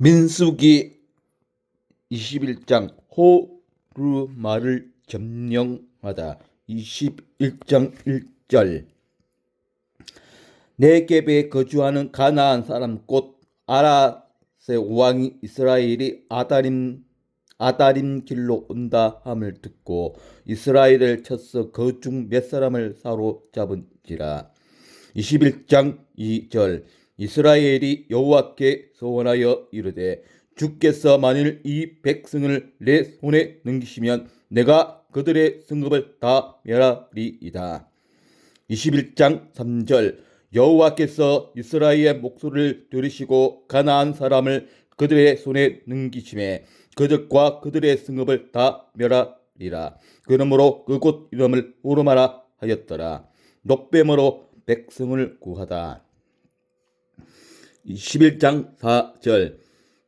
민수기 21장 호르마를 점령하다. 21장 1절. 네겝에 거주하는 가나안 사람 곧 아라세 왕이 이스라엘이 아다림 아다림 길로 온다 함을 듣고 이스라엘을 쳐서 그 중 몇 사람을 사로잡은지라. 21장 2절 이스라엘이 여호와께 소원하여 이르되 주께서 만일 이 백성을 내 손에 넘기시면 내가 그들의 승급을 다 멸하리이다. 21장 3절 여호와께서 이스라엘의 목소리를 들으시고 가나안 사람을 그들의 손에 넘기심에 그들과 그들의 승급을 다 멸하리라. 그러므로 그곳 이름을 오르마라 하였더라. 녹뱀으로 백성을 구하다. 21장 4절.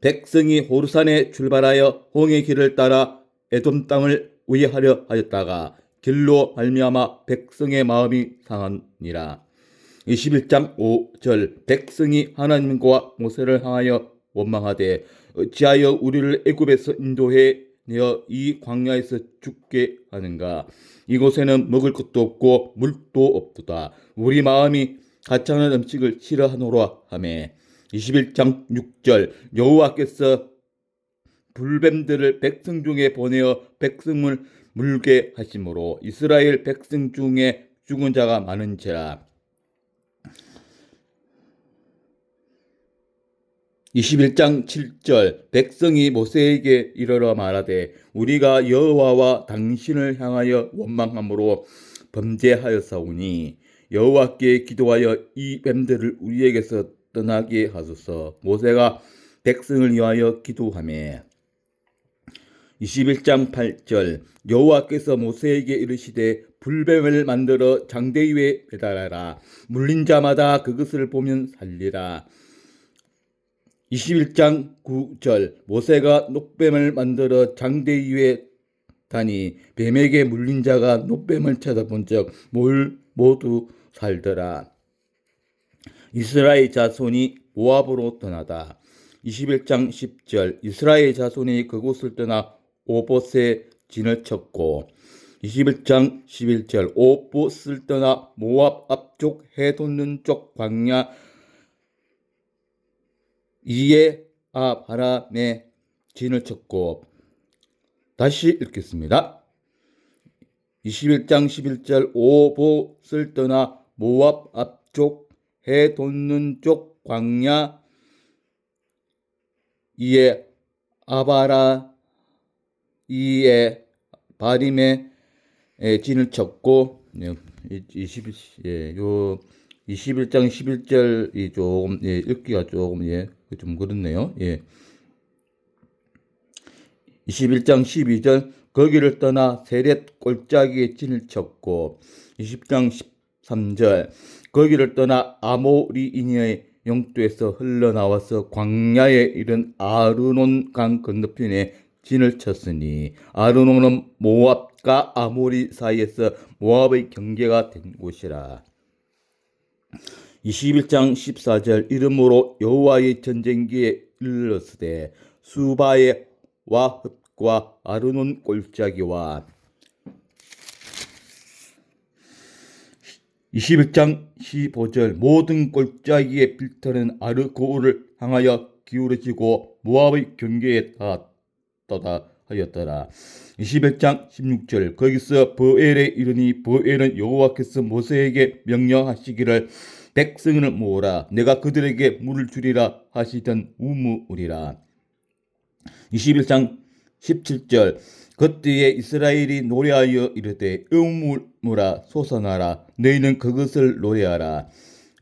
백성이 호르산에 출발하여 홍해 길을 따라 에돔 땅을 우회하려 하였다가 길로 말미암아 백성의 마음이 상하니라. 21장 5절. 백성이 하나님과 모세를 향하여 원망하되 어찌하여 우리를 애굽에서 인도해 내어 이 광야에서 죽게 하는가? 이곳에는 먹을 것도 없고 물도 없도다. 우리 마음이 가찮은 음식을 싫어하노라 하매 21장 6절. 여호와께서 불뱀들을 백성 중에 보내어 백성을 물게 하심으로 이스라엘 백성 중에 죽은 자가 많은지라. 21장 7절. 백성이 모세에게 이르러 말하되 우리가 여호와와 당신을 향하여 원망함으로 범죄하였사오니 여호와께 기도하여 이 뱀들을 우리에게서 떠나게 하소서. 모세가 백성을 위하여 기도하매 21장 8절 여호와께서 모세에게 이르시되 불뱀을 만들어 장대 위에 배달하라. 물린 자마다 그것을 보면 살리라. 21장 9절 모세가 녹뱀을 만들어 장대 위에 다니 뱀에게 물린 자가 녹뱀을 쳐다본 적 모두 살더라. 이스라엘 자손이 모압으로 떠나다. 21장 10절 이스라엘 자손이 그곳을 떠나 오봇에 진을 쳤고 21장 11절 오봇을 떠나 모압 앞쪽 해 돋는 쪽 광야 이에 아 바람에 진을 쳤고 다시 읽겠습니다. 21장 11절 오봇을 떠나 모압 앞쪽 해 돋는 쪽 광야 이에 아바라 이에 바림에 진을 쳤고 20, 예, 요 21장 11절이 조금 예, 읽기가 조금 예, 좀 그렇네요. 예. 21장 12절 거기를 떠나 세렛 골짜기에 진을 쳤고 20장 13절 거기를 떠나 아모리인의 영토에서 흘러나와서 광야에 이른 아르논 강 건너편에 진을 쳤으니 아르논은 모압과 아모리 사이에서 모압의 경계가 된 곳이라. 21장 14절 이름으로 여호와의 전쟁기에 일렀으되 수바의 와흡과 아르논 골짜기와 21장 15절 모든 골짜기의 빌터는 아르고를 향하여 기울어지고 모압의 경계에 닿았다 하였더라. 21장 16절 거기서 버엘에 이르니 버엘은 여호와께서 모세에게 명령하시기를 백성을 모으라 내가 그들에게 물을 주리라 하시던 우무우리라. 21장 17절 그때에 이스라엘이 노래하여 이르되 음물무라 솟아나라. 너희는 그것을 노래하라.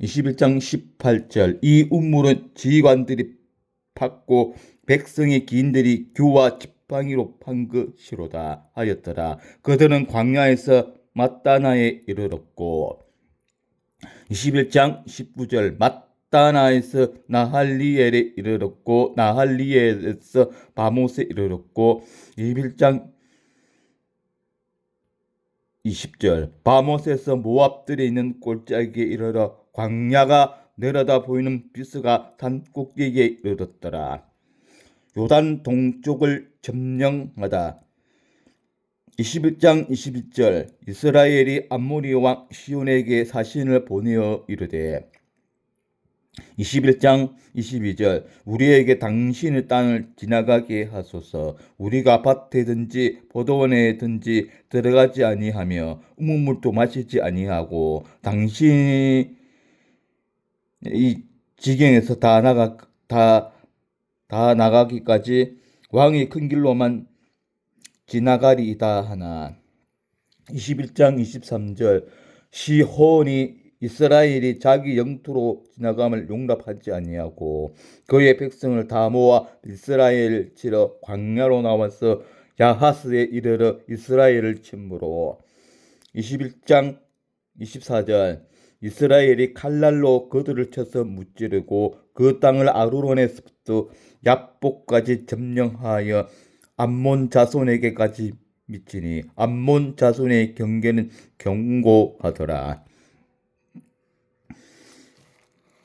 21장 18절 이 음물은 지휘관들이 팠고 백성의 기인들이 규와 지팡이로 판 것이로다 하였더라. 그들은 광야에서 마따나에 이르렀고. 21장 19절 마 따나에서 나할리엘에 이르렀고 나할리엘에서 바못에 이르렀고 21장 20절 바못에서 모압들에 있는 골짜기에 이르러 광야가 내려다 보이는 비스가 산 꼭대기에 이르렀더라. 요단 동쪽을 점령하다. 21장 21절 이스라엘이 암모리 왕 시온에게 사신을 보내어 이르되 21장 22절 우리에게 당신의 땅을 지나가게 하소서. 우리가 밭에든지 포도원에든지 들어가지 아니하며 우물물도 마시지 아니하고 당신이 이 지경에서 다 나가 다, 다 나가기까지 왕이 큰 길로만 지나가리이다 하나. 21장 23절 시혼이 이스라엘이 자기 영토로 지나감을 용납하지 아니하고 그의 백성을 다 모아 이스라엘 치러 광야로 나와서 야하스에 이르러 이스라엘을 침무로 21장 24절 이스라엘이 칼날로 그들을 쳐서 무찌르고 그 땅을 아루론에서부터 야복까지 점령하여 암몬 자손에게까지 미치니 암몬 자손의 경계는 경고하더라.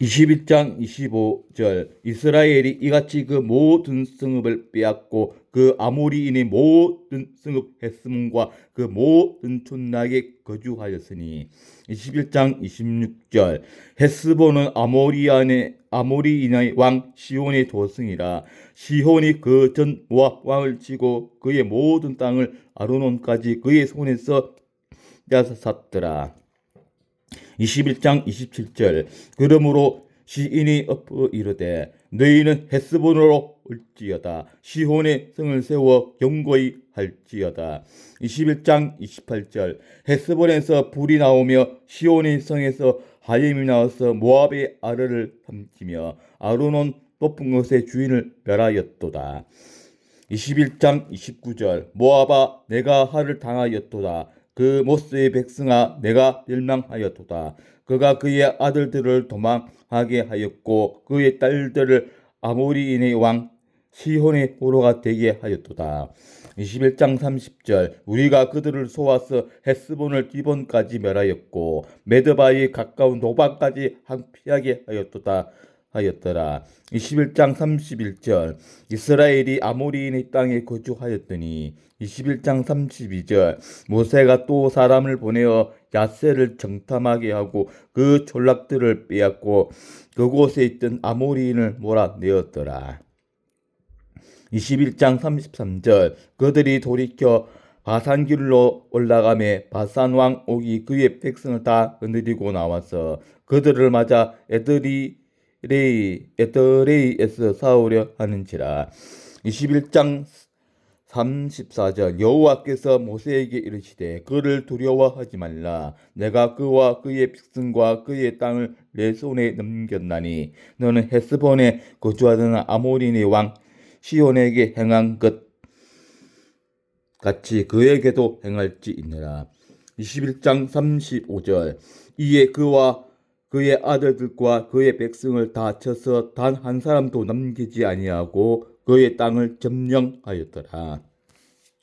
21장 25절. 이스라엘이 이같이 그 모든 성읍을 빼앗고 그 아모리인의 모든 성읍 헤스몬과 그 모든 촌락에 거주하였으니. 21장 26절. 헤스본은 아모리안의 아모리인의 왕 시온의 도성이라. 시온이 그 전 모압 왕을 치고 그의 모든 땅을 아르논까지 그의 손에서 앗았더라. 21장 27절. 그러므로 시인이 엎어 이르되 너희는 헤스본으로 올지어다. 시혼의 성을 세워 경고히 할지어다. 21장 28절. 헤스본에서 불이 나오며 시온의 성에서 하염이 나와서 모압의 아르를 삼키며 아루논 높은 것의 주인을 멸하였도다. 21장 29절. 모압아 내가 하를 당하였도다 그 모스의 백성아 내가 멸망하였도다. 그가 그의 아들들을 도망하게 하였고 그의 딸들을 아모리인의 왕 시혼의 포로가 되게 하였도다. 21장 30절 우리가 그들을 쏘아서 헤스본을 기본까지 멸하였고 메드바에 가까운 노바까지 항피하게 하였도다. 하였더라. 21장 31절 이스라엘이 아모리인의 땅에 거주하였더니 21장 32절 모세가 또 사람을 보내어 야세를 정탐하게 하고 그 졸락들을 빼앗고 그곳에 있던 아모리인을 몰아내었더라. 21장 33절 그들이 돌이켜 바산길로 올라가매 바산 왕 옥이 그의 백성을 다 거느리고 나와서 그들을 맞아 애들이 레이 에더레이에서 싸우려 하는지라. 21장 34절 여호와께서 모세에게 이르시되 그를 두려워하지 말라. 내가 그와 그의 백성과 그의 땅을 내 손에 넘겼나니 너는 헤스본에 거주하던 아모리의 왕 시온에게 행한 것 같이 그에게도 행할지있느라. 21장 35절 이에 그와 그의 아들들과 그의 백성을 다 쳐서 단 한 사람도 남기지 아니하고 그의 땅을 점령하였더라.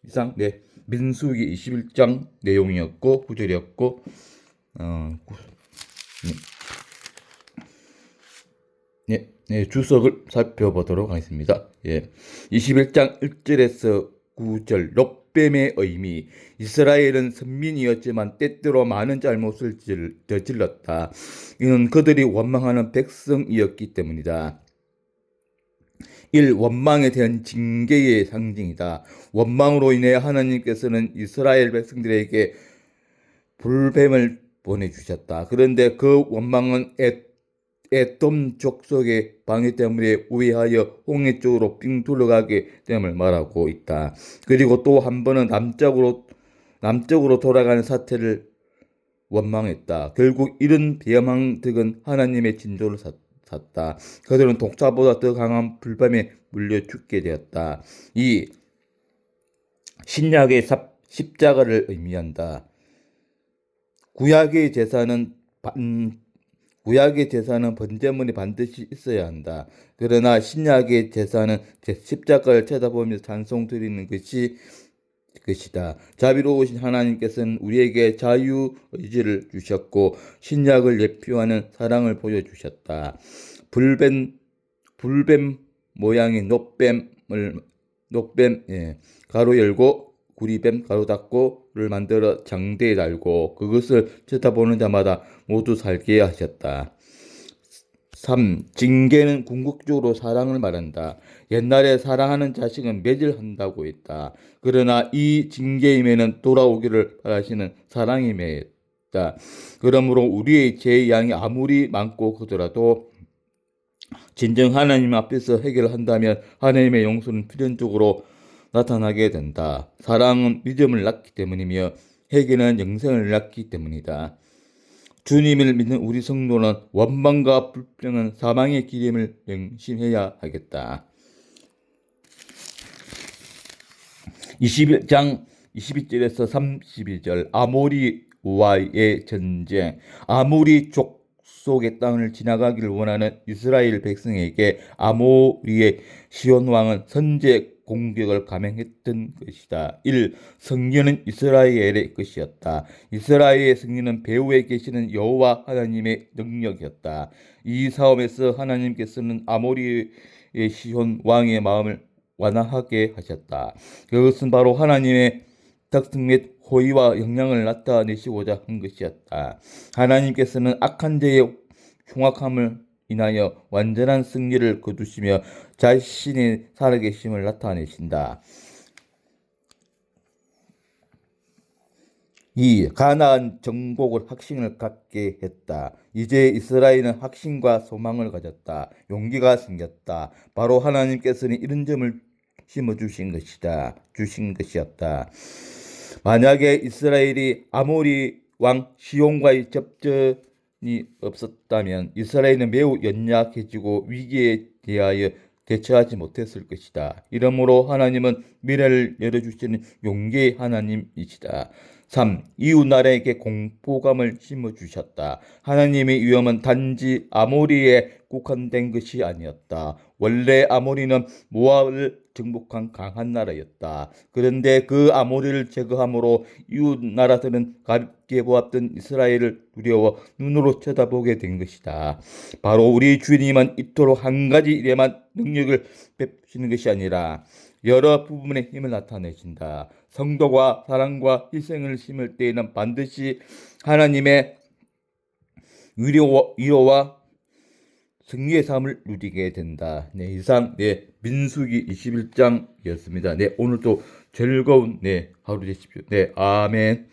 이상 네 민수기 21장 내용이었고 구절이었고 어, 네, 네, 주석을 살펴보도록 하겠습니다. 예. 21장 1절에서 9절 롯뱀의 의미 이스라엘은 선민이었지만 때때로 많은 잘못을 저질렀다. 이는 그들이 원망하는 백성이었기 때문이다. 1. 원망에 대한 징계의 상징이다. 원망으로 인해 하나님께서는 이스라엘 백성들에게 불뱀을 보내주셨다. 그런데 그 원망은 에돔 족속의 방해 때문에 우회하여 홍해 쪽으로 빙 둘러가게 됨을 말하고 있다. 그리고 또 한 번은 남쪽으로 남쪽으로 돌아가는 사태를 원망했다. 결국 이런 비망득은 하나님의 진조를 샀다. 그들은 독사보다 더 강한 불밤에 물려 죽게 되었다. 이 신약의 십자가를 의미한다. 구약의 제사는 구약의 제사는 번제물이 반드시 있어야 한다. 그러나 신약의 제사는 십자가를 쳐다보면서 찬송 드리는 것이 것이다. 자비로우신 하나님께서는 우리에게 자유 의지를 주셨고 신약을 예표하는 사랑을 보여주셨다. 불뱀 불뱀 모양의 녹뱀을 녹뱀 예, 가로 열고 구리뱀 가로 닫고를 만들어 장대에 달고 그것을 쳐다보는 자마다 모두 살게 하셨다. 3. 징계는 궁극적으로 사랑을 말한다. 옛날에 사랑하는 자식은 매질한다고 했다. 그러나 이 징계임에는 돌아오기를 바라시는 사랑이 매였다. 그러므로 우리의 죄의 양이 아무리 많고 크더라도 진정 하나님 앞에서 해결한다면 하나님의 용서는 필연적으로 나타나게 된다. 사랑은 믿음을 낳기 때문이며 회개는 영생을 낳기 때문이다. 주님을 믿는 우리 성도는 원망과 불평은 사망의 기림을 명심해야 하겠다. 21장 22절에서 32절 아모리와의 전쟁 아모리 족 속의 땅을 지나가기를 원하는 이스라엘 백성에게 아모리의 시온 왕은 선제 공격을 감행했던 것이다. 1. 성전은 이스라엘의 것이었다. 이스라엘의 승리는 배후에 계시는 여호와 하나님의 능력이었다. 이 싸움에서 하나님께서는 아모리의 시온 왕의 마음을 완화하게 하셨다. 그것은 바로 하나님의 특성 및 호의와 영향을 나타내시고자 한 것이었다. 하나님께서는 악한 자의 흉악함을 인하여 완전한 승리를 거두시며 자신의 살아계심을 나타내신다. 이 가나안 정복을 확신을 갖게 했다. 이제 이스라엘은 확신과 소망을 가졌다. 용기가 생겼다. 바로 하나님께서는 이런 점을 심어 주신 것이다. 주신 것이었다. 만약에 이스라엘이 아모리 왕 시온과의 접전이 없었다면 이스라엘은 매우 연약해지고 위기에 대하여 대처하지 못했을 것이다. 이러므로 하나님은 미래를 열어주시는 용기의 하나님이시다. 3. 이웃 나라에게 공포감을 심어주셨다. 하나님의 위험은 단지 아모리에 국한된 것이 아니었다. 원래 아모리는 모압을 정복한 강한 나라였다. 그런데 그 아모리를 제거함으로 이웃 나라들은 가볍게 보았던 이스라엘을 두려워 눈으로 쳐다보게 된 것이다. 바로 우리 주님은 이토록 한 가지 일에만 능력을 베푸시는 것이 아니라 여러 부분의 힘을 나타내신다. 성도가 사랑과 희생을 심을 때에는 반드시 하나님의 위로와, 위로와 승리의 삶을 누리게 된다. 네, 이상 네 민수기 21장이었습니다. 네, 오늘도 즐거운 네 하루 되십시오. 네, 아멘.